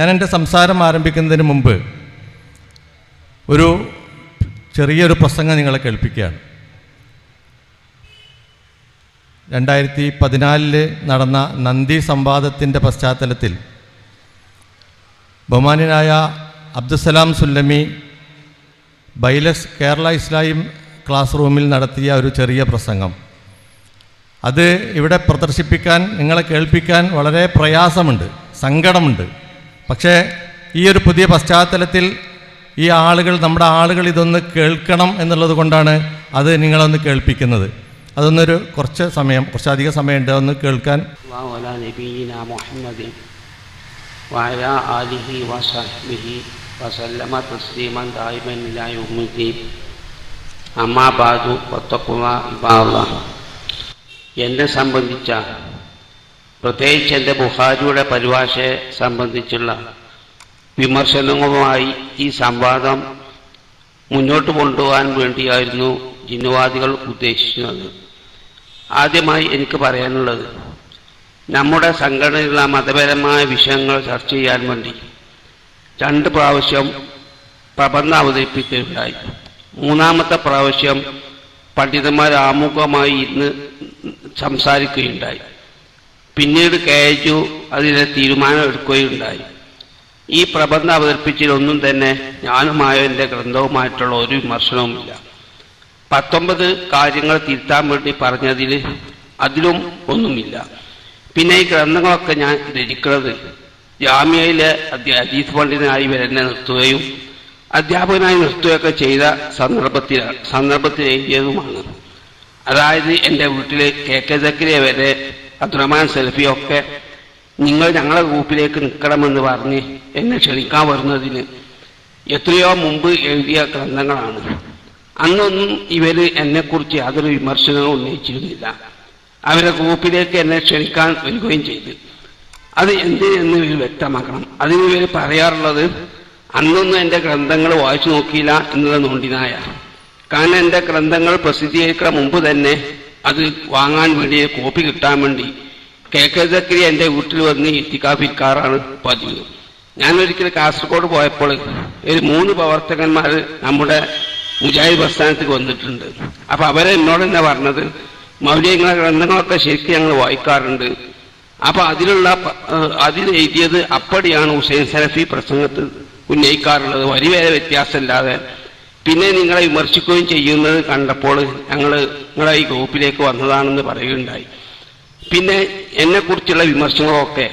ഞാൻ എന്റെ സംസാരം ആരംഭിക്കുന്നതിന് മുമ്പ് ഒരു ചെറിയൊരു പ്രസംഗം നിങ്ങളെ കേൾപ്പിക്കുകയാണ്. രണ്ടായിരത്തി പതിനാലിൽ നടന്ന നന്ദി സംവാദത്തിന്റെ പശ്ചാത്തലത്തിൽ ബഹുമാനായ അബ്ദുസലാം സുല്ലമി ബൈലസ് കേരള ഇസ്ലാം ക്ലാസ് റൂമിൽ നടത്തിയ ഒരു ചെറിയ പ്രസംഗം. അത് ഇവിടെ പ്രദർശിപ്പിക്കാൻ നിങ്ങളെ കേൾപ്പിക്കാൻ വളരെ പ്രയാസമുണ്ട് സങ്കടമുണ്ട്. പക്ഷേ ഈ ഒരു പുതിയ പശ്ചാത്തലത്തിൽ ഈ ആളുകൾ നമ്മുടെ ആളുകൾ ഇതൊന്ന് കേൾക്കണം എന്നുള്ളത് കൊണ്ടാണ് അത് നിങ്ങളൊന്ന് കേൾപ്പിക്കുന്നത് അതൊന്നൊരു കുറച്ച് സമയം കുറച്ചധികം സമയമുണ്ട് ഒന്ന് കേൾക്കാൻ الله على نبينا محمد وعلى آله وصحبه وسلم تسليما دائما إلى يوم الدين أما بعد واتقوا الله عباد الله എന്നെ സംബന്ധിച്ച പ്രത്യേകിച്ച് എന്റെ ബുഹാരിയുടെ പരിഭാഷയെ സംബന്ധിച്ചുള്ള വിമർശനങ്ങളുമായി ഈ സംവാദം മുന്നോട്ട് കൊണ്ടുപോകാൻ വേണ്ടിയായിരുന്നു ജിന്നുവാദികൾ ഉദ്ദേശിക്കുന്നത് ആദ്യമായി എനിക്ക് പറയാനുള്ളത് നമ്മുടെ സംഘടനയിലുള്ള മതപരമായ വിഷയങ്ങൾ ചർച്ച ചെയ്യാൻ വേണ്ടി രണ്ട് പ്രാവശ്യം പ്രബന്ധം അവതരിപ്പിക്കുകയുണ്ടായി. മൂന്നാമത്തെ പ്രാവശ്യം പണ്ഡിതന്മാർ ആമുഖമായി ഇന്ന് സംസാരിക്കുകയുണ്ടായി. പിന്നീട് കയച്ചു അതിനെ തീരുമാനം എടുക്കുകയുണ്ടായി. ഈ പ്രബന്ധം അവതരിപ്പിച്ചതിലൊന്നും തന്നെ ഞാനുമായോ എന്റെ ഗ്രന്ഥവുമായിട്ടുള്ള ഒരു വിമർശനവുമില്ല. പത്തൊമ്പത് കാര്യങ്ങൾ തിരുത്താൻ വേണ്ടി പറഞ്ഞതിൽ അതിലും ഒന്നുമില്ല. പിന്നെ ഈ ഗ്രന്ഥങ്ങളൊക്കെ ഞാൻ രചിക്കുന്നത് ജാമ്യയിലെ അജീത് പണ്ഡിതനായി എന്നെ നിർത്തുകയും അധ്യാപകനായി നിർത്തുകയൊക്കെ ചെയ്ത സന്ദർഭത്തിൽ സന്ദർഭത്തിൽ എഴുതിയതുമാണ് അതായത് എന്റെ വീട്ടിലെ കെ കെ സക്രിയ വരെ അബ്ദുറഹ്മാൻ സെൽഫിയൊക്കെ നിങ്ങൾ ഞങ്ങളെ ഗ്രൂപ്പിലേക്ക് നിൽക്കണമെന്ന് പറഞ്ഞ് എന്നെ ക്ഷണിക്കാൻ വരുന്നതിന് എത്രയോ മുമ്പ് എഴുതിയ ഗ്രന്ഥങ്ങളാണ്. അന്നൊന്നും ഇവർ എന്നെക്കുറിച്ച് യാതൊരു വിമർശനവും ഉന്നയിച്ചിരുന്നില്ല. അവരെ ഗ്രൂപ്പിലേക്ക് എന്നെ ക്ഷണിക്കാൻ വരികയും ചെയ്തു. അത് എന്തിനെന്ന് ഇവർ വ്യക്തമാക്കണം. അതിന് ഇവർ പറയാറുള്ളത് അന്നൊന്നും എന്റെ ഗ്രന്ഥങ്ങൾ വായിച്ചു നോക്കിയില്ല എന്നത് നോണ്ടിനായ. കാരണം എന്റെ ഗ്രന്ഥങ്ങൾ പ്രസിദ്ധീകരിക്കുന്ന മുമ്പ് തന്നെ അത് വാങ്ങാൻ വേണ്ടി കോപ്പി കിട്ടാൻ വേണ്ടി. കെ കെ സക്രി എന്റെ വീട്ടിൽ വന്ന് ഇത്തിക്കാഫിക്കാറാണ് പതിവ്. ഞാൻ ഒരിക്കൽ കാസർഗോഡ് പോയപ്പോൾ ഒരു മൂന്ന് പ്രവർത്തകന്മാർ നമ്മുടെ മുജാഹിദ് പ്രസ്ഥാനത്തിൽ വന്നിട്ടുണ്ട്. അപ്പം അവരെ എന്നോട് തന്നെ പറഞ്ഞത് മൗലികങ്ങളെ ഗ്രന്ഥങ്ങളൊക്കെ ശരിക്കും ഞങ്ങൾ വായിക്കാറുണ്ട്. അപ്പം അതിലുള്ള അതിലെഴുതിയത് അപ്പടിയാണ് ഹുസൈൻ സലഫി പ്രസംഗത്ത് ഉന്നയിക്കാറുള്ളത്. വരെ വ്യത്യാസമില്ലാതെ പിന്നെ നിങ്ങളെ വിമർശിക്കുകയും ചെയ്യുന്നത് കണ്ടപ്പോൾ ഞങ്ങൾ നിങ്ങളെ ഈ ഗ്രൂപ്പിലേക്ക് വന്നതാണെന്ന് പറയുകയുണ്ടായി. പിന്നെ എന്നെക്കുറിച്ചുള്ള വിമർശനങ്ങളൊക്കെ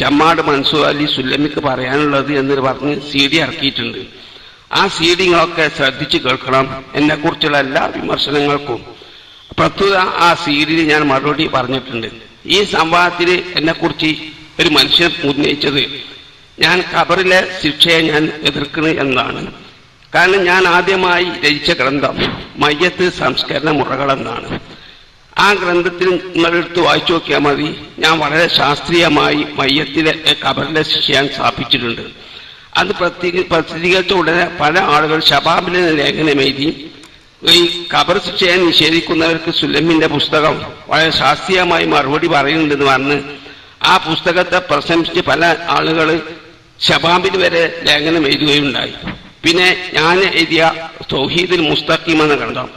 ചമ്മാട് മൻസൂർ അലി സുല്ലമിക്ക് പറയാനുള്ളത് എന്ന് പറഞ്ഞ് സി ഡി ഇറക്കിയിട്ടുണ്ട്. ആ സി ഡികളൊക്കെ ശ്രദ്ധിച്ച് കേൾക്കണം. എന്നെക്കുറിച്ചുള്ള എല്ലാ വിമർശനങ്ങൾക്കും പ്രസ്തുത ആ സി ഡിയിൽ ഞാൻ മറുപടി പറഞ്ഞിട്ടുണ്ട്. ഈ സംവാദത്തിൽ എന്നെക്കുറിച്ച് ഒരു മനുഷ്യൻ ഉന്നയിച്ചത് ഞാൻ ഖബറിലെ ശിക്ഷയെ ഞാൻ എതിർക്കുന്നു എന്നതാണ് കാരണം ഞാൻ ആദ്യമായി രചിച്ച ഗ്രന്ഥം മയ്യത്ത് സംസ്കരണ മുറകളെന്നാണ്. ആ ഗ്രന്ഥത്തിൽ നിങ്ങളെടുത്ത് വായിച്ചു നോക്കിയാൽ മതി. ഞാൻ വളരെ ശാസ്ത്രീയമായി മയ്യത്തിലെ കബറിലെ ശിക്ഷയാൻ സ്ഥാപിച്ചിട്ടുണ്ട്. അത് പ്രസിദ്ധീകരിച്ച ഉടനെ പല ആളുകൾ ഷബാബിലെ ലേഖനം എഴുതി. ഈ കബർ ശിക്ഷയെ നിഷേധിക്കുന്നവർക്ക് സുലമിന്റെ പുസ്തകം വളരെ ശാസ്ത്രീയമായി മറുപടി പറയുന്നുണ്ടെന്ന് പറഞ്ഞ് ആ പുസ്തകത്തെ പ്രശംസിച്ച് പല ആളുകൾ ഷബാബിൽ വരെ ലേഖനം എഴുതുകയുണ്ടായി. പിന്നെ ഞാൻ എഴുതിയ സൗഹീദിൽ മുസ്തഖിം എന്ന ഗ്രന്ഥം.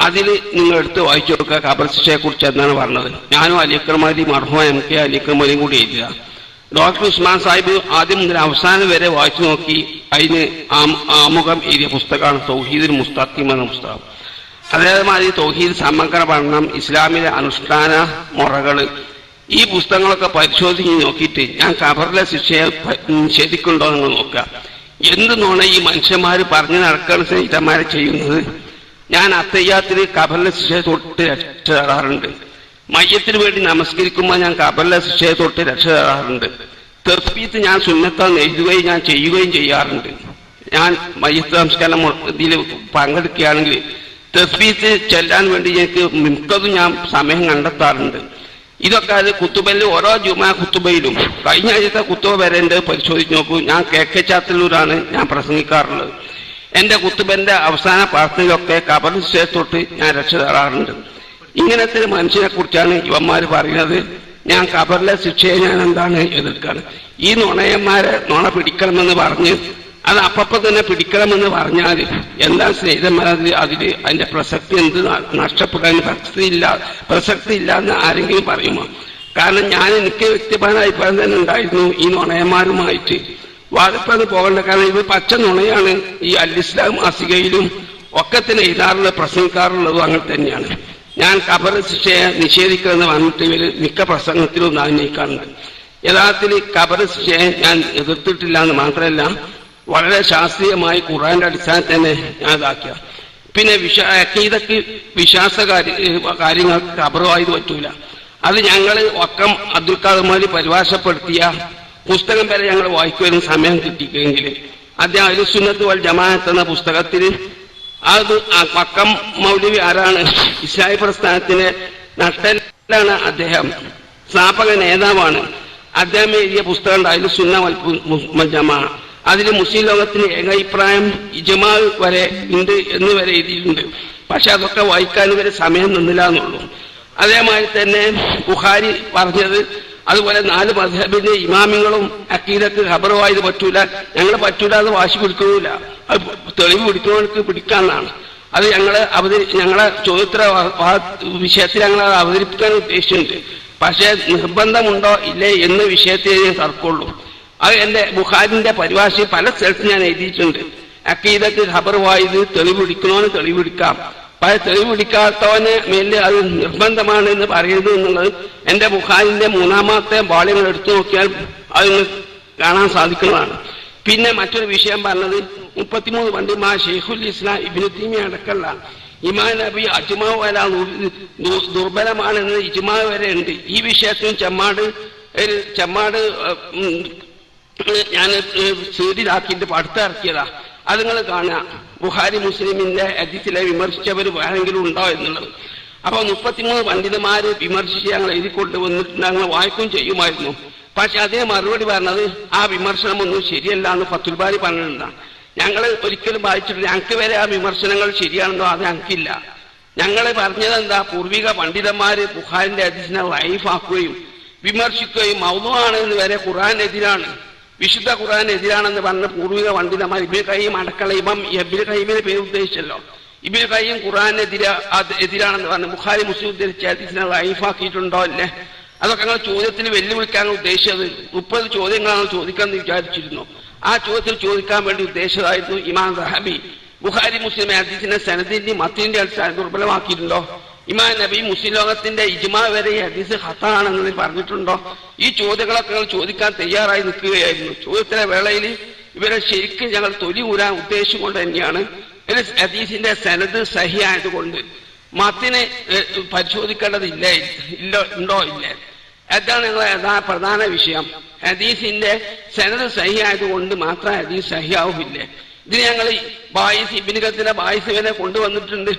അതിൽ നിങ്ങൾ എടുത്ത് വായിച്ചു നോക്കുക ഖബർ ശിക്ഷയെ കുറിച്ച് എന്താണ് പറഞ്ഞത്. ഞാനും അലിക്രമാലി മർഹോ എം കെ അലിക്രമാലിയും കൂടി എഴുതുക. ഡോക്ടർ ഉസ്മാൻ സാഹിബ് ആദ്യം മുതൽ അവസാനം വരെ വായിച്ചു നോക്കി അതിന് ആമുഖം എഴുതിയ പുസ്തകമാണ് സൗഹീദിൽ മുസ്തഖിം എന്ന പുസ്തകം. അതേമാതിരി തൗഹീദ് സമഗ്ര പഠനം ഇസ്ലാമിലെ അനുഷ്ഠാന മുറകൾ ഈ പുസ്തകങ്ങളൊക്കെ പരിശോധിച്ച് നോക്കിയിട്ട് ഞാൻ ഖബറിലെ ശിക്ഷയെ നിഷേധിക്കുന്നുണ്ടോ എന്ന് നോക്കുക. എന്ത് നോണ ഈ മനുഷ്യന്മാർ പറഞ്ഞു നടക്കുന്ന സ്നേഹിതന്മാരെ ചെയ്യുന്നത്? ഞാൻ അത്തയ്യാത്തിന് കബറിലെ ശിക്ഷയെ തൊട്ട് രക്ഷ തേടാറുണ്ട് മയ്യത്തിന് വേണ്ടി നമസ്കരിക്കുമ്പോൾ ഞാൻ കബറിലെ ശിക്ഷയെ തൊട്ട് രക്ഷ തേടാറുണ്ട് തെർപ്പീത്ത് ഞാൻ സുന്നത്താന്ന് എഴുതുകയും ഞാൻ ചെയ്യുകയും ചെയ്യാറുണ്ട്. ഞാൻ മയ്യത്ത് സംസ്കാരം ഇതിൽ പങ്കെടുക്കുകയാണെങ്കിൽ തെർപ്പീത്ത് ചെല്ലാൻ വേണ്ടി എനിക്ക് മിക്കതും ഞാൻ സമയം കണ്ടെത്താറുണ്ട്. ഇതൊക്കെ അത് കുത്തുബയിൽ ഓരോ ജുമാ കുത്തുബയിലും. കഴിഞ്ഞ ആഴ്ചത്തെ കുത്തുബ വരെ ഉണ്ട് പരിശോധിച്ച് നോക്കൂ. ഞാൻ കെ കെ ചാത്തല്ലൂരാണ് ഞാൻ പ്രസംഗിക്കാറുള്ളത്. എന്റെ കുത്തുബന്റെ അവസാന പ്രാർത്ഥനയിലൊക്കെ കബർ സ്റ്റേറ്റ് ഞാൻ രക്ഷ തേടാറുണ്ട് ഇങ്ങനത്തെ മനുഷ്യനെ കുറിച്ചാണ് ഇവന്മാർ പറയുന്നത്. ഞാൻ കബറിലെ ശിക്ഷയെ ഞാൻ എന്താണ് എതിർക്കാണ്? ഈ നുണയന്മാരെ നുണ പിടിക്കണമെന്ന് പറഞ്ഞ് അത് അപ്പപ്പം തന്നെ പിടിക്കണമെന്ന് പറഞ്ഞാൽ എന്താ സ്നേഹിതന്മാർ അത് അതിൽ അതിന്റെ പ്രസക്തി എന്ത് നഷ്ടപ്പെടാൻ പ്രസക്തി ഇല്ല പ്രസക്തി ഇല്ല എന്ന് ആരെങ്കിലും പറയുമോ? കാരണം ഞാൻ എനിക്ക് വ്യക്തിപരമായ അഭിപ്രായം തന്നെ ഉണ്ടായിരുന്നു ഈ നുണയന്മാരുമായിട്ട്. വാദപ്പത് പോകേണ്ട. കാരണം ഇത് പച്ച നുണയാണ്. ഈ അല്ലിസ്ലാം മാസികയിലും ഒക്കെ തന്നെ എഴുതാറുള്ള പ്രസംഗിക്കാറുള്ളതും അങ്ങനെ തന്നെയാണ്. ഞാൻ കബർ ശിക്ഷയെ നിഷേധിക്കുന്നത് പറഞ്ഞിട്ട് ഇവർ മിക്ക പ്രസംഗത്തിലും ഉന്നയിക്കാറുണ്ട് യഥാർത്ഥത്തിൽ കബർ ശിക്ഷയെ ഞാൻ എതിർത്തിട്ടില്ല എന്ന് മാത്രമല്ല വളരെ ശാസ്ത്രീയമായി ഖുറാന്റെ അടിസ്ഥാനത്തിൽ തന്നെ ഞാൻ ഇതാക്കിയ പിന്നെ അക്കീദക്ക് വിശ്വാസ കാര്യങ്ങൾ കബറുമായത് പറ്റൂല. അത് ഞങ്ങൾ ഒക്കം അബ്ദുൽ ഖാദർമാര് പരിഭാഷപ്പെടുത്തിയ പുസ്തകം വരെ ഞങ്ങൾ വായിക്കുവാനും സമയം കിട്ടിയെങ്കിൽ അദ്ദേഹം അലുസുന്നത്ത് വൽ ജമാഅത്ത് എന്ന പുസ്തകത്തിൽ അത് പക്കം മൗലവി ആരാണ്? ഇസ്ലാഹി പ്രസ്ഥാനത്തിന് നട്ടലാണ് അദ്ദേഹം. സ്ഥാപക നേതാവാണ്. അദ്ദേഹം എഴുതിയ പുസ്തകം ഉണ്ട് സുന്ന വൽ ജമാ അതിൽ മുസ്ലിം ലോകത്തിന് ഏകാഭിപ്രായം ഇജമാൽ വരെ ഉണ്ട് എന്ന് വരെ എഴുതിയിട്ടുണ്ട്. പക്ഷെ അതൊക്കെ വായിക്കാൻ വരെ സമയം നിന്നില്ല എന്നുള്ളൂ. അതേമാതിരി തന്നെ ബുഹാരി പറഞ്ഞത് അതുപോലെ നാല് മധബിന്റെ ഇമാമിങ്ങളും അക്കീലക്ക് ഖബറുമായത് പറ്റൂല. ഞങ്ങൾ പറ്റൂല അത് വാശി പിടിക്കുന്നില്ല. അത് തെളിവ് പിടിക്കുന്നവർക്ക് പിടിക്കാന്നാണ്. അത് ഞങ്ങൾ അവതരി ഞങ്ങളെ ചോദ്യോത്തര വിഷയത്തിൽ ഞങ്ങൾ അവതരിപ്പിക്കാൻ ഉദ്ദേശിച്ചിട്ടുണ്ട്. പക്ഷേ നിർബന്ധമുണ്ടോ? ഇല്ലേ? എന്ന വിഷയത്തിൽ ഞാൻ തർക്കമുള്ളൂ. അത് എന്റെ ബുഹാരിന്റെ പരിഭാഷ പല സ്ഥലത്ത് ഞാൻ എഴുതിയിട്ടുണ്ട്. അക്കീതക്ക് ഖബർ വായത് തെളിവ് പിടിക്കണോന്ന് തെളിവ് പല തെളിവെടുക്കാത്തവന് മേലെ അത് നിർബന്ധമാണ് എന്ന് പറയുന്നത് എന്നുള്ളത് എന്റെ ബുഹാരിന്റെ മൂന്നാമത്തെ വാള്യങ്ങൾ എടുത്തു നോക്കിയാൽ അതിന് കാണാൻ സാധിക്കുന്നതാണ്. പിന്നെ മറ്റൊരു വിഷയം പറഞ്ഞത് മുപ്പത്തിമൂന്ന് പണ്ഡിമാ ഷെയ്ഖുൽ ഇസ്ലാം ഇബിനുദ്ദീമി അടക്കല്ല ഇമാൻ നബി അജ്മാ വല ദുർബലമാണെന്ന് ഇജ്മാ വരെ ഉണ്ട്. ഈ വിഷയത്തിൽ ചെമ്മാട് ചെമ്മാട് ഞാൻ സീഡിലാക്കിയിട്ട് പടുത്തിറക്കിയതാ. അത് നിങ്ങൾ കാണുക. ബുഹാരി മുസ്ലിമിന്റെ അതിഥിലെ വിമർശിച്ചവർ ആരെങ്കിലും ഉണ്ടോ എന്നുള്ളത്. അപ്പൊ മുപ്പത്തിമൂന്ന് പണ്ഡിതന്മാര് വിമർശിച്ച് ഞങ്ങൾ എഴുതിക്കൊണ്ട് വന്നിട്ട് ഞങ്ങൾ വായിക്കും ചെയ്യുമായിരുന്നു. പക്ഷെ അതേ മറുപടി പറഞ്ഞത് ആ വിമർശനമൊന്നും ശരിയല്ല എന്ന് ഫത്തുൽബാരി പറഞ്ഞിട്ടുണ്ടാണ് ഞങ്ങൾ ഒരിക്കലും വായിച്ചിട്ടില്ല. ഞങ്ങൾക്ക് വരെ ആ വിമർശനങ്ങൾ ശരിയാണെന്നോ അത് ഞങ്ങൾക്കില്ല. ഞങ്ങളെ പറഞ്ഞത് എന്താ? പൂർവിക പണ്ഡിതന്മാര് ബുഹാരിന്റെ അതിഥിനെ ലൈഫാക്കുകയും വിമർശിക്കുകയും മൗനമാണ് എന്ന് വരെ ഖുറാനെതിരാണ് വിശുദ്ധ ഖുറാൻ എതിരാണെന്ന് പറഞ്ഞ പൂർവിക പണ്ഡിതന്മാർ ഇബിൻ കയ്യും അടക്കള ഇമം എബിൻ കയ്യമിനെ പേര് ഉദ്ദേശിച്ചല്ലോ. ഇബിൻ കയ്യും അത് എതിരാണെന്ന് പറഞ്ഞു ബുഖാരി മുസ്ലിം ഉദ്ധരിച്ച ഹദീസിനെ ലൈഫാക്കിയിട്ടുണ്ടോ അല്ലേ? അതൊക്കെ ഞങ്ങൾ ചോദ്യത്തിന് വെല്ലുവിളിക്കാനാണ് ഉദ്ദേശിച്ചത്. മുപ്പത് ചോദ്യങ്ങളാണ് ചോദിക്കാമെന്ന് വിചാരിച്ചിരുന്നു. ആ ചോദ്യത്തിൽ ചോദിക്കാൻ വേണ്ടി ഉദ്ദേശിച്ചതായിരുന്നു ഇമാം റഹബി ബുഖാരി മുസ്ലിം ഹദീസിനെ സനദിന്റെ മത്തിന്റെ അടിസ്ഥാനം ദുർബലമാക്കിയിട്ടുണ്ടോ? ഇമാം നബി മുസ്ലിം ലോകത്തിന്റെ ഇജ്മാ വരെ ഈ ഹദീസ് ഹത്താണെന്ന് പറഞ്ഞിട്ടുണ്ടോ? ഈ ചോദ്യങ്ങളൊക്കെ ഞങ്ങൾ ചോദിക്കാൻ തയ്യാറായി നിൽക്കുകയായിരുന്നു. ചോദ്യത്തിലെ വേളയിൽ ഇവരെ ശരിക്കും ഞങ്ങൾ തൊലി ഊരാൻ ഉദ്ദേശിച്ചുകൊണ്ട് തന്നെയാണ്. ഹദീസിന്റെ സനത് സഹി ആയതുകൊണ്ട് മത്തിനെ പരിശോധിക്കേണ്ടത് പരിശോധിക്കേണ്ടതില്ല ഇല്ല ഉണ്ടോ ഇല്ല. അതാണ് ഞങ്ങളെ പ്രധാന വിഷയം. ഹദീസിന്റെ സനത് സഹി ആയതുകൊണ്ട് മാത്രം ഹദീസ് സഹിയാവുമില്ലേ. ഇതിന് ഞങ്ങൾ ബായിസ് ഇബിനികത്തിന്റെ ബായിസ് ഇവനെ കൊണ്ടുവന്നിട്ടുണ്ട്.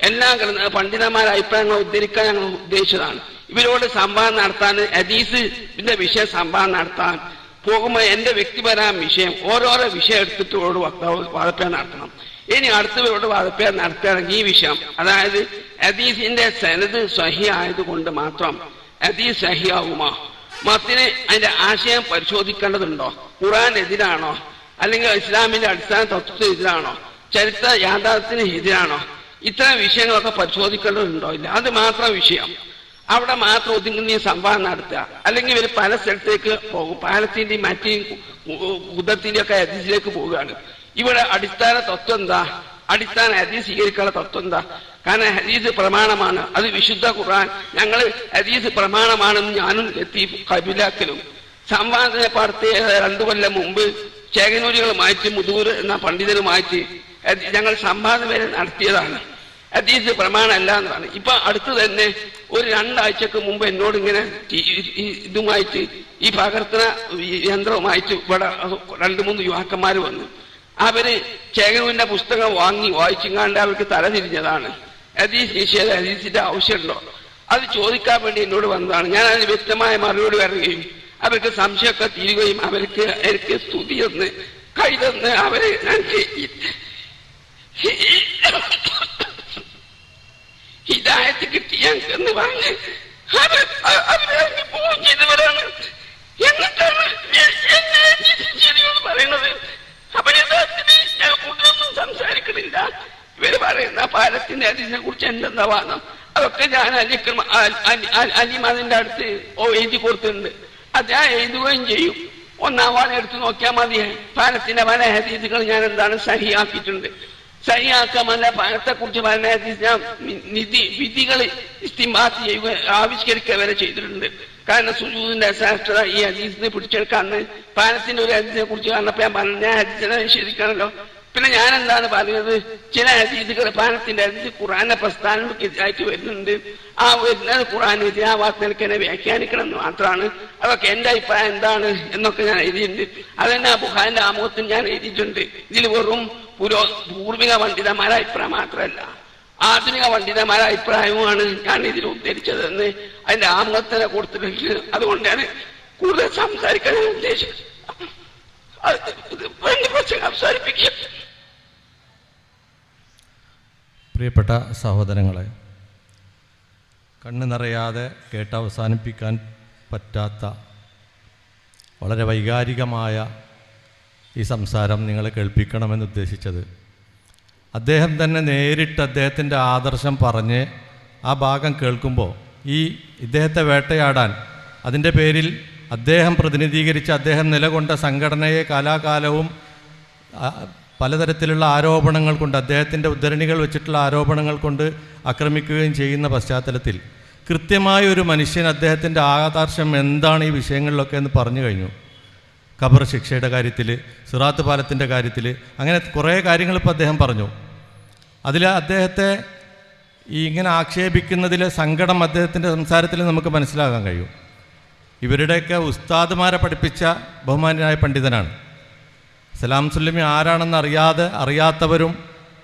എല്ലാ പണ്ഡിതന്മാരുടെ അഭിപ്രായങ്ങൾ ഉദ്ധരിക്കാൻ ഞങ്ങൾ ഉദ്ദേശിച്ചതാണ്. ഇവരോട് സംവാദം നടത്താൻ ഹദീസ് ഇതിന്റെ വിഷയം സംവാദം നടത്താൻ പോകുമ്പോൾ എന്റെ വ്യക്തിപരമായ വിഷയം ഓരോരോ വിഷയം എടുത്തിട്ട് ഇവരോട് വക്താവ് വാദപ്പേ നടത്തണം. ഇനി അടുത്തവരോട് വാദപ്പേ നടത്തുകയാണെങ്കിൽ ഈ വിഷയം അതായത് അദീസിന്റെ സനത് സഹി ആയതുകൊണ്ട് മാത്രം ഹദീസ് സഹിയാവുമോ? മത്തിന് അതിന്റെ ആശയം പരിശോധിക്കേണ്ടതുണ്ടോ? ഖുറാൻ എതിരാണോ? അല്ലെങ്കിൽ ഇസ്ലാമിന്റെ അടിസ്ഥാന തത്വത്തിന് എതിരാണോ? ചരിത്ര യാഥാർത്ഥ്യത്തിന് എതിരാണോ? ഇത്തരം വിഷയങ്ങളൊക്കെ പരിശോധിക്കേണ്ടതുണ്ടോ? ഇല്ല. അത് മാത്രം വിഷയം. അവിടെ മാത്രം ഒതുങ്ങുന്ന സംവാദം നടത്തുക. അല്ലെങ്കിൽ ഇവർ പല സ്ഥലത്തേക്ക് പോകും. പാലത്തിന്റെയും മറ്റേയും കുതത്തിന്റെയും ഒക്കെ അതിഥിയിലേക്ക് പോവുകയാണ്. ഇവിടെ അടിസ്ഥാന തത്വം എന്താ? അടിസ്ഥാന ഹദീസ് സ്വീകരിക്കാനുള്ള തത്വം എന്താ? കാരണം ഹദീസ് പ്രമാണമാണ്. അത് വിശുദ്ധ ഖുർആൻ. ഞങ്ങൾ ഹദീസ് പ്രമാണമാണെന്ന് ഞാനും എത്തി കബിലാക്കലും സംവാദന പാർട്ടി രണ്ടു കൊല്ലം മുമ്പ് ചേകനൂരികൾ മാറ്റി മുതൂർ എന്ന പണ്ഡിതരുമായിട്ട് മാറ്റി ഞങ്ങൾ സംവാദം വരെ നടത്തിയതാണ്. ഹദീസ് പ്രമാണമല്ല എന്നാണ് ഇപ്പൊ അടുത്ത് തന്നെ ഒരു രണ്ടാഴ്ചക്ക് മുമ്പ് എന്നോട് ഇങ്ങനെ ഇതുമായിട്ട് ഈ പകർത്തന യന്ത്രവുമായിട്ട് ഇവിടെ രണ്ടു മൂന്ന് യുവാക്കന്മാർ വന്നു. അവർ ചേകനുവിന്റെ പുസ്തകം വാങ്ങി വായിച്ചിങ്ങാണ്ട് അവർക്ക് തല തിരിഞ്ഞതാണ്. ഹദീസ് നിഷേധ ഹദീസിന്റെ ആവശ്യമുണ്ടോ? അത് ചോദിക്കാൻ വേണ്ടി എന്നോട് വന്നതാണ്. ഞാൻ അതിന് വ്യക്തമായ മറുപടി പറയുകയും അവർക്ക് സംശയമൊക്കെ തീരുകയും അവർക്ക് എനിക്ക് സ്തുതി എന്ന് കൈതന്ന് അവരെ എനിക്ക് ഹിദായത്ത് കിട്ടി ഞങ്ങൾക്കെന്ന് പറഞ്ഞ് അത് അവരങ്ങ് പോവുകയും ചെയ്തവരാണ്. എന്നിട്ടാണ് എന്നെ പറയുന്നത്. അപ്പൊ യഥാർത്ഥത്തിൽ ഞാൻ കൂടുതലൊന്നും സംസാരിക്കണില്ല. ഇവർ പറയുന്ന പാലത്തിന്റെ അതിനെ കുറിച്ച് എന്തെന്നാ വാദം? അതൊക്കെ ഞാൻ അലിക്രമ അലിമാതിന്റെ അടുത്ത് ഓ എഴുതി കൊടുത്തിട്ടുണ്ട്. അത് ഞാൻ എഴുതുകയും ചെയ്യും. ഒന്നാം വാദം എടുത്തു നോക്കിയാൽ മതി. പാലത്തിന്റെ പല ഹദീസുകൾ ഞാൻ എന്താണ് സഹിയാക്കിയിട്ടുണ്ട്. സഹിയാക്കാമല്ല പണത്തെക്കുറിച്ച് ഞാൻ നിധി വിധികൾ ഇസ്തിമാത്ത് ചെയ്യുക ആവിഷ്കരിക്കുക വരെ ചെയ്തിട്ടുണ്ട്. കാരണം സുജൂദിന്റെ അസാഷ്ട്രത ഈ അജീസിനെ പിടിച്ചെടുക്കാന്ന് പാനത്തിന്റെ ഒരു അജീസിനെ കുറിച്ച് പറഞ്ഞപ്പോ ഞാൻ പറഞ്ഞ ഞാൻ അജീസിനെ നിഷേധിക്കണല്ലോ. പിന്നെ ഞാൻ എന്താണ് പറയുന്നത് ചില അജീസുകൾ പാനത്തിന്റെ അജീസ് ഖുറാന്റെ പ്രസ്ഥാനങ്ങൾക്കെതിരായിട്ട് വരുന്നുണ്ട്. ആ വരുന്നത് ഖുറാൻ ആ വാർത്തകൾക്ക് എന്നെ വ്യാഖ്യാനിക്കണം എന്ന് മാത്രമാണ്. അതൊക്കെ എന്റെ അഭിപ്രായം എന്താണ് എന്നൊക്കെ ഞാൻ എഴുതിയിട്ടുണ്ട്. അതെന്നെ ആ ബുഹാന്റെ ആമുഖത്തിൽ ഞാൻ എഴുതിയിട്ടുണ്ട്. ഇതിൽ വെറും പുരോ പൂർവിക പണ്ഡിതന്മാരെ അഭിപ്രായം മാത്രമല്ല. ആധുനിക പണ്ഡിതന്മാരെ അഭിപ്രായവുമാണ് ഞാൻ ഇതിൽ ഉദ്ധരിച്ചതെന്ന് അതിന്റെ ആമുഖത്തിനെ കൊടുത്തിട്ടുണ്ട് അതുകൊണ്ടാണ് കൂടുതൽ സംസാരിക്കാൻ ഉദ്ദേശിച്ചത്. പ്രിയപ്പെട്ട സഹോദരങ്ങളെ കണ്ണ് നിറയാതെ കേട്ട് അവസാനിപ്പിക്കാൻ പറ്റാത്ത വളരെ വൈകാരികമായ ഈ സംസാരം നിങ്ങളെ കേൾപ്പിക്കണമെന്ന് ഉദ്ദേശിച്ചത്. അദ്ദേഹം തന്നെ നേരിട്ട് അദ്ദേഹത്തിന്റെ ആദർശം പറഞ്ഞ് ആ ഭാഗം കേൾക്കുമ്പോൾ ഈ ഇദ്ദേഹത്തെ വേട്ടയാടാൻ അതിന്റെ പേരിൽ അദ്ദേഹം പ്രതിനിധീകരിച്ച് അദ്ദേഹം നിലകൊണ്ട സംഘടനയെ കാലാകാലവും പലതരത്തിലുള്ള ആരോപണങ്ങൾ കൊണ്ട് അദ്ദേഹത്തിന്റെ ഉദ്ധരണികൾ വെച്ചിട്ടുള്ള ആരോപണങ്ങൾ കൊണ്ട് ആക്രമിക്കുകയും ചെയ്യുന്ന പശ്ചാത്തലത്തിൽ കൃത്യമായ ഒരു മനുഷ്യൻ അദ്ദേഹത്തിന്റെ ആദർശം എന്താണ് ഈ വിഷയങ്ങളിലൊക്കെ എന്ന് പറഞ്ഞു കഴിഞ്ഞു. ഖബർ ശിക്ഷയുടെ കാര്യത്തിൽ സിറാത്ത് പാലത്തിന്റെ കാര്യത്തിൽ അങ്ങനെ കുറേ കാര്യങ്ങൾ ഇപ്പോൾ അദ്ദേഹം പറഞ്ഞു. അതിൽ അദ്ദേഹത്തെ ഈ ഇങ്ങനെ ആക്ഷേപിക്കുന്നതിലെ സങ്കടം അദ്ദേഹത്തിന്റെ സംസാരത്തിൽ നമുക്ക് മനസ്സിലാക്കാൻ കഴിയും. ഇവരുടെയൊക്കെ ഉസ്താദുമാരെ പഠിപ്പിച്ച ബഹുമാനായ പണ്ഡിതനാണ്. സലാം സുല്ലമി ആരാണെന്ന് അറിയാതെ അറിയാത്തവരും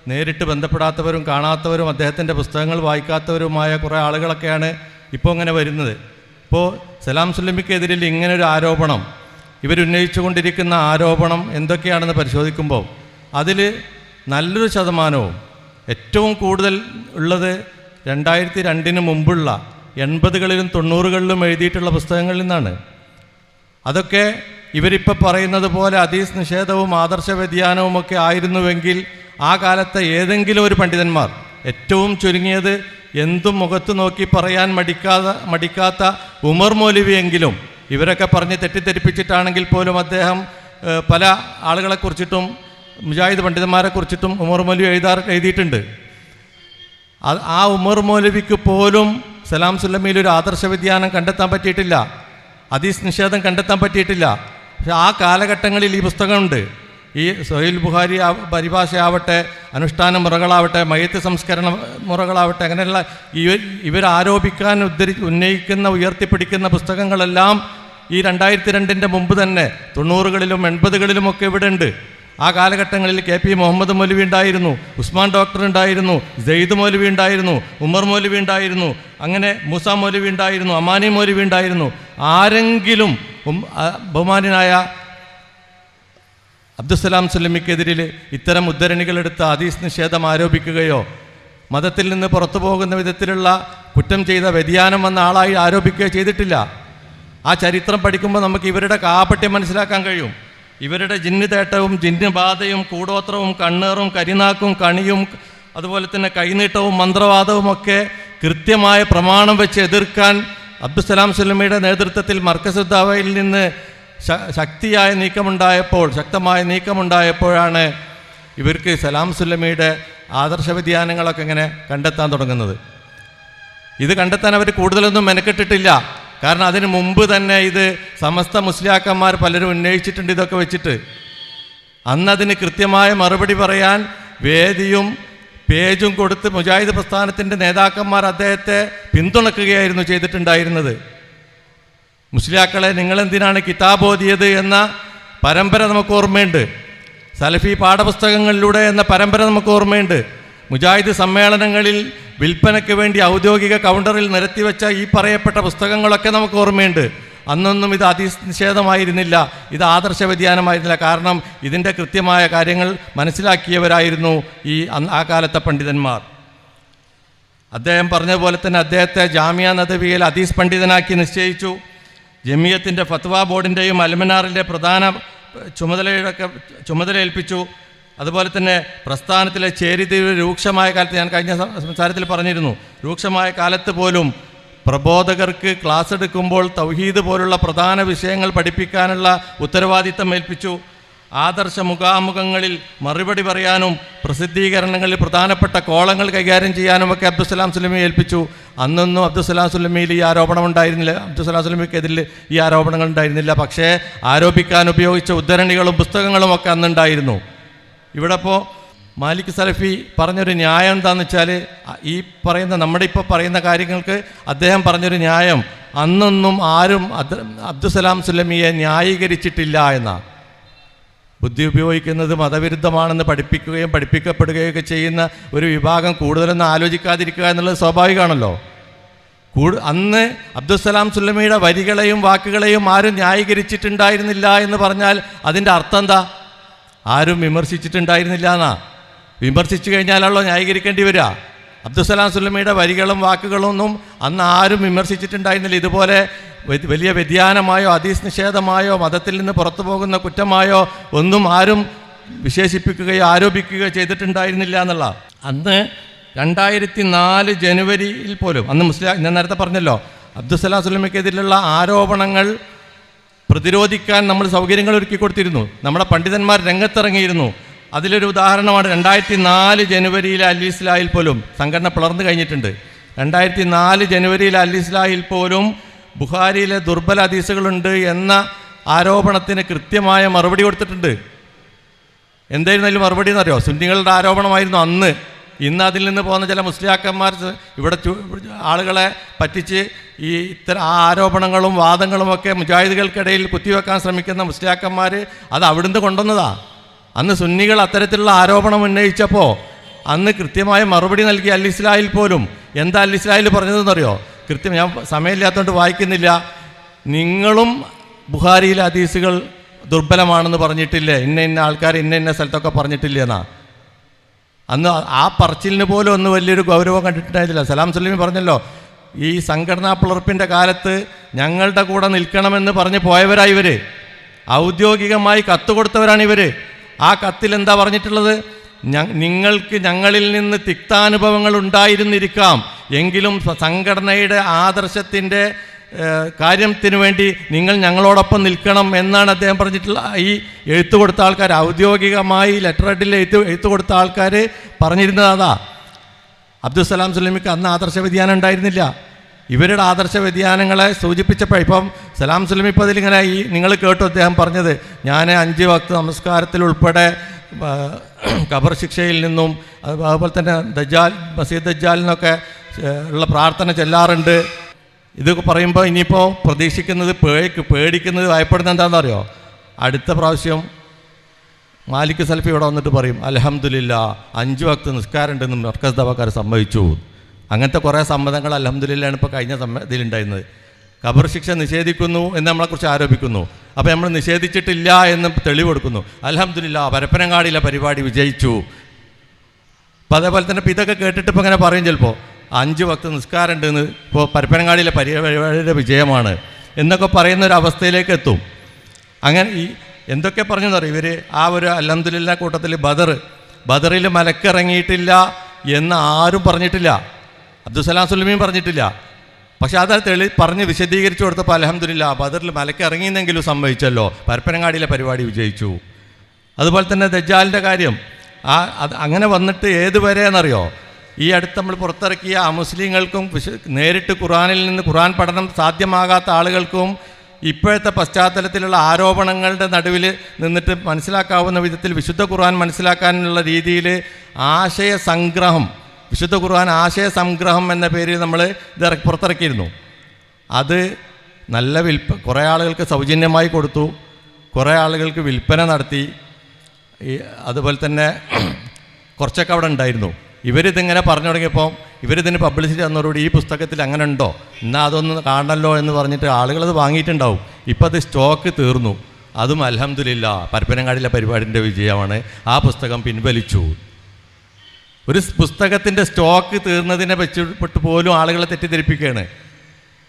നേരിട്ട് ബന്ധപ്പെടാത്തവരും കാണാത്തവരും അദ്ദേഹത്തിന്റെ പുസ്തകങ്ങൾ വായിക്കാത്തവരുമായ കുറേ ആളുകളൊക്കെയാണ് ഇപ്പോൾ ഇങ്ങനെ വരുന്നത്. ഇപ്പോൾ സലാം സുല്ലമിക്കെതിരിൽ ഇങ്ങനൊരു ആരോപണം ഇവരുന്നയിച്ചുകൊണ്ടിരിക്കുന്ന ആരോപണം എന്തൊക്കെയാണെന്ന് പരിശോധിക്കുമ്പോൾ അതിൽ നല്ലൊരു ശതമാനവും ഏറ്റവും കൂടുതൽ ഉള്ളത് രണ്ടായിരത്തി രണ്ടിന് മുമ്പുള്ള എൺപതുകളിലും തൊണ്ണൂറുകളിലും എഴുതിയിട്ടുള്ള പുസ്തകങ്ങളിൽ നിന്നാണ്. അതൊക്കെ ഇവരിപ്പോൾ പറയുന്നത് പോലെ അതീസ് നിഷേധവും ആദർശ വ്യതിയാനവും ഒക്കെ ആയിരുന്നുവെങ്കിൽ ആ കാലത്തെ ഏതെങ്കിലും ഒരു പണ്ഡിതന്മാർ ഏറ്റവും ചുരുങ്ങിയത് എന്തും മുഖത്ത് നോക്കി പറയാൻ മടിക്കാതെ മടിക്കാത്ത ഉമർ മൗലവിയെങ്കിലും ഇവരൊക്കെ പറഞ്ഞ് തെറ്റിദ്ധരിപ്പിച്ചിട്ടാണെങ്കിൽ പോലും അദ്ദേഹം പല ആളുകളെ കുറിച്ചിട്ടും മുജാഹിദ് പണ്ഡിതന്മാരെ കുറിച്ചിട്ടും ഉമർ മൗലവി എഴുതാർ എഴുതിയിട്ടുണ്ട്. ആ ഉമർ മൗലവിക്ക് പോലും സലാം സുല്ലമിയിൽ ഒരു ആദർശ വ്യതിയാനം കണ്ടെത്താൻ പറ്റിയിട്ടില്ല. അതീസ് നിഷേധം കണ്ടെത്താൻ പറ്റിയിട്ടില്ല. പക്ഷെ ആ കാലഘട്ടങ്ങളിൽ ഈ പുസ്തകമുണ്ട്. ഈ സൊഹൈൽ ബുഹാരി പരിഭാഷയാവട്ടെ അനുഷ്ഠാന മുറകളാവട്ടെ മയത്ത് സംസ്കരണ മുറകളാവട്ടെ അങ്ങനെയുള്ള ഇവർ ഇവരാരോപിക്കാൻ ഉദ്ധരി ഉന്നയിക്കുന്ന ഉയർത്തിപ്പിടിക്കുന്ന പുസ്തകങ്ങളെല്ലാം ഈ രണ്ടായിരത്തി രണ്ടിന്റെ മുമ്പ് തന്നെ തൊണ്ണൂറുകളിലും എൺപതുകളിലുമൊക്കെ ഇവിടെ ഉണ്ട്. ആ കാലഘട്ടങ്ങളിൽ കെ പി മുഹമ്മദ് മൗലവി ഉണ്ടായിരുന്നു ഉസ്മാൻ ഡോക്ടർ ഉണ്ടായിരുന്നു ജയ്ദ് മൗലവി ഉണ്ടായിരുന്നു ഉമർ മൗലവി ഉണ്ടായിരുന്നു അങ്ങനെ മൂസ മൗലവി ഉണ്ടായിരുന്നു അമാനി മൗലവി ഉണ്ടായിരുന്നു. ആരെങ്കിലും ബഹുമാനായ അബ്ദുസലാം സ്വലമിക്കെതിരിൽ ഇത്തരം ഉദ്ധരണികളെടുത്ത് ഹദീസ് നിഷേധം ആരോപിക്കുകയോ മതത്തിൽ നിന്ന് പുറത്തു പോകുന്ന വിധത്തിലുള്ള കുറ്റം ചെയ്ത വ്യതിയാനം വന്ന ആളായി ആരോപിക്കുകയോ ചെയ്തിട്ടില്ല. ആ ചരിത്രം പഠിക്കുമ്പോൾ നമുക്ക് ഇവരുടെ കാപട്യം മനസ്സിലാക്കാൻ കഴിയും. ഇവരുടെ ജിന്ന് തേട്ടവും ജിന്ന് ബാധയും കൂടോത്രവും കണ്ണേറും കരിനാക്കും കണിയും അതുപോലെ തന്നെ കൈനീട്ടവും മന്ത്രവാദവും ഒക്കെ കൃത്യമായ പ്രമാണം വെച്ച് എതിർക്കാൻ അബ്ദുസലാം സുലമിയുടെ നേതൃത്വത്തിൽ മർക്കസുദ്ദാവയിൽ നിന്ന് ശക്തിയായ നീക്കമുണ്ടായപ്പോൾ ശക്തമായ നീക്കമുണ്ടായപ്പോഴാണ് ഇവർക്ക് സലാം സുല്ലമിയുടെ ആദർശ വ്യതിയാനങ്ങളൊക്കെ ഇങ്ങനെ കണ്ടെത്താൻ തുടങ്ങുന്നത്. ഇത് കണ്ടെത്താൻ അവർ കൂടുതലൊന്നും മെനക്കെട്ടിട്ടില്ല. കാരണം അതിന് മുമ്പ് തന്നെ ഇത് സമസ്ത മുസ്ലിയാക്കന്മാർ പലരും ഉന്നയിച്ചിട്ടുണ്ട് ഇതൊക്കെ വെച്ചിട്ട്. അന്ന് അതിന് കൃത്യമായ മറുപടി പറയാൻ വേദിയും പേജും കൊടുത്ത് മുജാഹിദ് പ്രസ്ഥാനത്തിന്റെ നേതാക്കന്മാർ അദ്ദേഹത്തെ പിന്തുണക്കുകയായിരുന്നു ചെയ്തിട്ടുണ്ടായിരുന്നത്. മുസ്ലിയാക്കളെ നിങ്ങളെന്തിനാണ് കിതാബ് ഓതിയത് എന്ന പരമ്പര നമുക്ക് ഓർമ്മയുണ്ട്. സലഫി പാഠപുസ്തകങ്ങളിലൂടെ എന്ന പരമ്പര നമുക്ക് ഓർമ്മയുണ്ട്. മുജാഹിദ് സമ്മേളനങ്ങളിൽ വിൽപ്പനയ്ക്ക് വേണ്ടി ഔദ്യോഗിക കൗണ്ടറിൽ നിരത്തിവെച്ച ഈ പറയപ്പെട്ട പുസ്തകങ്ങളൊക്കെ നമുക്ക് ഓർമ്മയുണ്ട്. അന്നൊന്നും ഇത് അതിനിഷേധമായിരുന്നില്ല. ഇത് ആദർശ വ്യതിയാനമായിരുന്നില്ല. കാരണം ഇതിന്റെ കൃത്യമായ കാര്യങ്ങൾ മനസ്സിലാക്കിയവരായിരുന്നു ഈ ആ കാലത്തെ പണ്ഡിതന്മാർ. അദ്ദേഹം പറഞ്ഞ പോലെ തന്നെ അദ്ദേഹത്തെ ജാമ്യ നദവിയിൽ അദീസ് പണ്ഡിതനാക്കി നിശ്ചയിച്ചു. ജമിയത്തിന്റെ ഫത്വ ബോർഡിന്റെയും അൽമനാറിന്റെ പ്രധാന ചുമതലയുടെ ചുമതല ഏൽപ്പിച്ചു അതുപോലെ തന്നെ പ്രസ്ഥാനത്തിലെ ചേരിതിരിവ് രൂക്ഷമായ കാലത്ത് ഞാൻ കഴിഞ്ഞ സംസാരത്തിൽ പറഞ്ഞിരുന്നു. രൂക്ഷമായ കാലത്ത് പോലും പ്രബോധകർക്ക് ക്ലാസ് എടുക്കുമ്പോൾ തൗഹീദ് പോലുള്ള പ്രധാന വിഷയങ്ങൾ പഠിപ്പിക്കാനുള്ള ഉത്തരവാദിത്തം ഏൽപ്പിച്ചു. ആദർശ മുഖാമുഖങ്ങളിൽ മറുപടി പറയാനും പ്രസിദ്ധീകരണങ്ങളിൽ പ്രധാനപ്പെട്ട കോളങ്ങൾ കൈകാര്യം ചെയ്യാനും ചെയ്യാനുമൊക്കെ അബ്ദുസലാം സുലമി ഏൽപ്പിച്ചു. അന്നൊന്നും അബ്ദുസലാം സുലമിയിൽ ഈ ആരോപണം ഉണ്ടായിരുന്നില്ല. അബ്ദുസലാം സുലമിക്കെതിരിൽ ഈ ആരോപണങ്ങൾ ഉണ്ടായിരുന്നില്ല. പക്ഷേ ആരോപിക്കാൻ ഉപയോഗിച്ച ഉദ്ധരണികളും പുസ്തകങ്ങളും ഒക്കെ അന്നുണ്ടായിരുന്നു. ഇവിടെ ഇപ്പോൾ മാലിക് സലഫി പറഞ്ഞൊരു ന്യായം എന്താണെന്ന് വെച്ചാൽ ഈ പറയുന്ന നമ്മുടെ ഇപ്പോൾ പറയുന്ന കാര്യങ്ങൾക്ക് അദ്ദേഹം പറഞ്ഞൊരു ന്യായം. അന്നൊന്നും ആരും അബ്ദുസലാം സുലമിയെ ന്യായീകരിച്ചിട്ടില്ല എന്നാണ് ബുദ്ധി ഉപയോഗിക്കുന്നത് മതവിരുദ്ധമാണെന്ന് പഠിപ്പിക്കുകയും പഠിപ്പിക്കപ്പെടുകയൊക്കെ ചെയ്യുന്ന ഒരു വിഭാഗം കൂടുതലൊന്നും ആലോചിക്കാതിരിക്കുക എന്നുള്ളത് സ്വാഭാവികമാണല്ലോ. കൂടു അന്ന് അബ്ദുസലാം സുല്ലമിയുടെ വരികളെയും വാക്കുകളെയും ആരും ന്യായീകരിച്ചിട്ടുണ്ടായിരുന്നില്ല എന്ന് പറഞ്ഞാൽ അതിന്റെ അർത്ഥം എന്താ? ആരും വിമർശിച്ചിട്ടുണ്ടായിരുന്നില്ല എന്നാ വിമർശിച്ചു കഴിഞ്ഞാലാണല്ലോ ന്യായീകരിക്കേണ്ടി വരിക. അബ്ദുസലാം സുലമിയുടെ വരികളും വാക്കുകളൊന്നും അന്ന് ആരും വിമർശിച്ചിട്ടുണ്ടായിരുന്നില്ല. ഇതുപോലെ വലിയ വ്യതിയാനമായോ അതീസ് നിഷേധമായോ മതത്തിൽ നിന്ന് പുറത്തു പോകുന്ന കുറ്റമായോ ഒന്നും ആരും വിശേഷിപ്പിക്കുകയോ ആരോപിക്കുകയോ ചെയ്തിട്ടുണ്ടായിരുന്നില്ല എന്നുള്ള. അന്ന് രണ്ടായിരത്തി നാല് ജനുവരിയിൽ പോലും അന്ന് മുസ്ലിം ഞാൻ നേരത്തെ പറഞ്ഞല്ലോ അബ്ദുസലാം സുലമിക്കെതിരെയുള്ള ആരോപണങ്ങൾ പ്രതിരോധിക്കാൻ നമ്മൾ സൗകര്യങ്ങൾ ഒരുക്കി കൊടുത്തിരുന്നു. നമ്മുടെ പണ്ഡിതന്മാർ രംഗത്തിറങ്ങിയിരുന്നു. അതിലൊരു ഉദാഹരണമാണ് രണ്ടായിരത്തി നാല് ജനുവരിയിലെ അൽ ഇസ്ലാഹിൽ പോലും സംഘടന പിളർന്നു കഴിഞ്ഞിട്ടുണ്ട്. രണ്ടായിരത്തി നാല് ജനുവരിയിലെ അൽ ഇസ്ലാഹിൽ പോലും ബുഹാരിയിലെ ദുർബല ഹദീസുകളുണ്ട് എന്ന ആരോപണത്തിന് കൃത്യമായ മറുപടി കൊടുത്തിട്ടുണ്ട്. എന്തായിരുന്നാലും മറുപടി എന്നറിയോ? സുന്നികളുടെ ആരോപണമായിരുന്നു അന്ന്. ഇന്ന് അതിൽ നിന്ന് പോകുന്ന ചില മുസ്ലിയാക്കന്മാർ ഇവിടെ ആളുകളെ പറ്റിച്ച് ഈ ഇത്തരം ആരോപണങ്ങളും വാദങ്ങളുമൊക്കെ മുജാഹിദുകൾക്കിടയിൽ കുത്തിവെക്കാൻ ശ്രമിക്കുന്ന മുസ്ലിയാക്കന്മാർ അത് അവിടുന്ന് കൊണ്ടുവന്നതാ. അന്ന് സുന്നികൾ അത്തരത്തിലുള്ള ആരോപണം ഉന്നയിച്ചപ്പോൾ അന്ന് കൃത്യമായ മറുപടി നൽകി അൽ ഇസ്ലാഹിൽ പോലും എന്താ അൽ ഇസ്ലാഹിൽ പറഞ്ഞതെന്നറിയോ? കൃത്യം ഞാൻ സമയമില്ലാത്തതുകൊണ്ട് വായിക്കുന്നില്ല. നിങ്ങളും ബുഹാരിയിലെ ഹദീസുകൾ ദുർബലമാണെന്ന് പറഞ്ഞിട്ടില്ലേ? ഇന്ന ഇന്ന ആൾക്കാർ ഇന്ന ഇന്ന സ്ഥലത്തൊക്കെ പറഞ്ഞിട്ടില്ലേ എന്നാ അന്ന് ആ പറച്ചിലിന് പോലും ഒന്ന് വലിയൊരു ഗൗരവം കണ്ടിട്ടുണ്ടായിരുന്നില്ല. സലാം സലീമി പറഞ്ഞല്ലോ ഈ സംഘടനാ പിളർപ്പിന്റെ കാലത്ത് ഞങ്ങളുടെ കൂടെ നിൽക്കണമെന്ന് പറഞ്ഞ് പോയവരാ ഇവർ ഔദ്യോഗികമായി കത്ത് കൊടുത്തവരാണ് ഇവർ ആ കത്തിൽ എന്താ പറഞ്ഞിട്ടുള്ളത്? നിങ്ങൾക്ക് ഞങ്ങളിൽ നിന്ന് തിക്താനുഭവങ്ങൾ ഉണ്ടായിരുന്നിരിക്കാം. എങ്കിലും സംഘടനയുടെ ആദർശത്തിന്റെ കാര്യത്തിന് വേണ്ടി നിങ്ങൾ ഞങ്ങളോടൊപ്പം നിൽക്കണം എന്നാണ് അദ്ദേഹം പറഞ്ഞിട്ടുള്ള ഈ എഴുത്തു കൊടുത്ത ആൾക്കാർ ഔദ്യോഗികമായി ലെറ്റർ ഹെഡിൽ എഴുത്ത് എഴുത്തു കൊടുത്ത ആൾക്കാർ പറഞ്ഞിരുന്നത് അബ്ദുസലാം സുലൈമിക്ക് അന്ന് ആദർശ വ്യതിയാനം ഉണ്ടായിരുന്നില്ല. ഇവരുടെ ആദർശ വ്യതിയാനങ്ങളെ സൂചിപ്പിച്ചപ്പോൾ ഇപ്പം സലാം സുലൈമി ഇപ്പോൾ അതിലിങ്ങനെ ഈ നിങ്ങൾ കേട്ടു അദ്ദേഹം പറഞ്ഞത് ഞാൻ അഞ്ച് വക്ത നമസ്കാരത്തിൽ ഉൾപ്പെടെ ഖബർ ശിക്ഷയിൽ നിന്നും അതുപോലെ തന്നെ ദജാൽ മസീദ് ദജാലിനൊക്കെ ഉള്ള പ്രാർത്ഥന ചെല്ലാറുണ്ട്. ഇതൊക്കെ പറയുമ്പോൾ ഇനിയിപ്പോൾ പ്രതീക്ഷിക്കുന്നത് പേടിക്ക് പേടിക്കുന്നത് ഭയപ്പെടുന്നത് എന്താണെന്ന് അറിയോ അടുത്ത പ്രാവശ്യം മാലിക് സൽഫി ഇവിടെ വന്നിട്ട് പറയും അലഹമുല്ല അഞ്ച് വക്ത് നിസ്കാരമുണ്ടെന്ന് മർക്കസ് ദവാക്കാർ സമ്മതിച്ചു. അങ്ങനത്തെ കുറേ സമ്മതങ്ങൾ അലഹമുല്ലാണ് ഇപ്പോൾ കഴിഞ്ഞ സമ്മ ഇതിലുണ്ടായിരുന്നത്. ഖബർ ശിക്ഷ നിഷേധിക്കുന്നു എന്ന് നമ്മളെക്കുറിച്ച് ആരോപിക്കുന്നു. അപ്പോൾ നമ്മൾ നിഷേധിച്ചിട്ടില്ല എന്ന് തെളിവ് കൊടുക്കുന്നു. അലഹമുല്ല പരപ്പനങ്ങാടിയിലെ പരിപാടി വിജയിച്ചു. അപ്പോൾ അതേപോലെ തന്നെ ഇപ്പോൾ ഇതൊക്കെ കേട്ടിട്ട് ഇപ്പോൾ ഇങ്ങനെ പറയും ചിലപ്പോൾ അഞ്ച് വക്ത് നിസ്കാരമുണ്ട് എന്ന് ഇപ്പോൾ പരപ്പനങ്ങാടിയിലെ പരിപാടിയുടെ വിജയമാണ് എന്നൊക്കെ പറയുന്ന ഒരു അവസ്ഥയിലേക്ക് എത്തും. അങ്ങനെ ഈ എന്തൊക്കെ പറഞ്ഞെന്നറിയും? ഇവർ ആ ഒരു അലഹദില്ല കൂട്ടത്തിൽ ബദർ ബദറിൽ മലക്കിറങ്ങിയിട്ടില്ല എന്ന് ആരും പറഞ്ഞിട്ടില്ല. അബ്ദുസലാം സുലമിയും പറഞ്ഞിട്ടില്ല. പക്ഷെ അത് തെളി പറഞ്ഞ് വിശദീകരിച്ചു കൊടുത്തപ്പോൾ അലഹദില്ല ബദറിൽ മലക്കിറങ്ങിയെന്നെങ്കിലും സംഭവിച്ചല്ലോ പരപ്പനങ്ങാടിയിലെ പരിപാടി വിജയിച്ചു. അതുപോലെ തന്നെ ദജ്ജാലിന്റെ കാര്യം. ആ അത് അങ്ങനെ വന്നിട്ട് ഏതുവരെ എന്നറിയോ ഈ അടുത്ത് നമ്മൾ പുറത്തിറക്കിയ അമുസ്ലിങ്ങൾക്കും വിശ- നേരിട്ട് ഖുറാനിൽ നിന്ന് ഖുറാൻ പഠനം സാധ്യമാകാത്ത ആളുകൾക്കും ഇപ്പോഴത്തെ പശ്ചാത്തലത്തിലുള്ള ആരോപണങ്ങളുടെ നടുവിൽ നിന്നിട്ട് മനസ്സിലാക്കാവുന്ന വിധത്തിൽ വിശുദ്ധ ഖുർആൻ മനസ്സിലാക്കാനുള്ള രീതിയിൽ ആശയ സംഗ്രഹം വിശുദ്ധ ഖുർആൻ ആശയ സംഗ്രഹം എന്ന പേരിൽ നമ്മൾ ഇത് പുറത്തിറക്കിയിരുന്നു. അത് നല്ല വിൽപ്പ കുറേ ആളുകൾക്ക് സൗജന്യമായി കൊടുത്തു കുറേ ആളുകൾക്ക് വിൽപ്പന നടത്തി. അതുപോലെ തന്നെ കുറച്ചൊക്കെ അവിടെ ഉണ്ടായിരുന്നു. ഇവരിതിങ്ങനെ പറഞ്ഞു തുടങ്ങിയപ്പോൾ ഇവരിതിന് പബ്ലിസിറ്റി തന്നതോടുകൂടി ഈ പുസ്തകത്തിൽ അങ്ങനെ ഉണ്ടോ? എന്നാൽ അതൊന്ന് കാണണമല്ലോ എന്ന് പറഞ്ഞിട്ട് ആളുകളത് വാങ്ങിയിട്ടുണ്ടാവും. ഇപ്പം അത് സ്റ്റോക്ക് തീർന്നു. അതും അലഹമില്ല പരപ്പനങ്ങാടിയിലെ പരിപാടിന്റെ വിജയമാണ്. ആ പുസ്തകം പിൻവലിച്ചു. ഒരു പുസ്തകത്തിന്റെ സ്റ്റോക്ക് തീർന്നതിനെ വെച്ചിട്ട് പോലും ആളുകളെ തെറ്റിദ്ധരിപ്പിക്കുകയാണ്.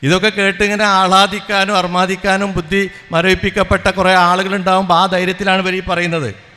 ഇതൊക്കെ കേട്ട് ഇങ്ങനെ ആഹ്ലാദിക്കാനും അർമാദിക്കാനും ബുദ്ധി മരവിപ്പിക്കപ്പെട്ട കുറേ ആളുകളുണ്ടാകുമ്പോൾ ആ ധൈര്യത്തിലാണ് ഇവർ ഈ പറയുന്നത്.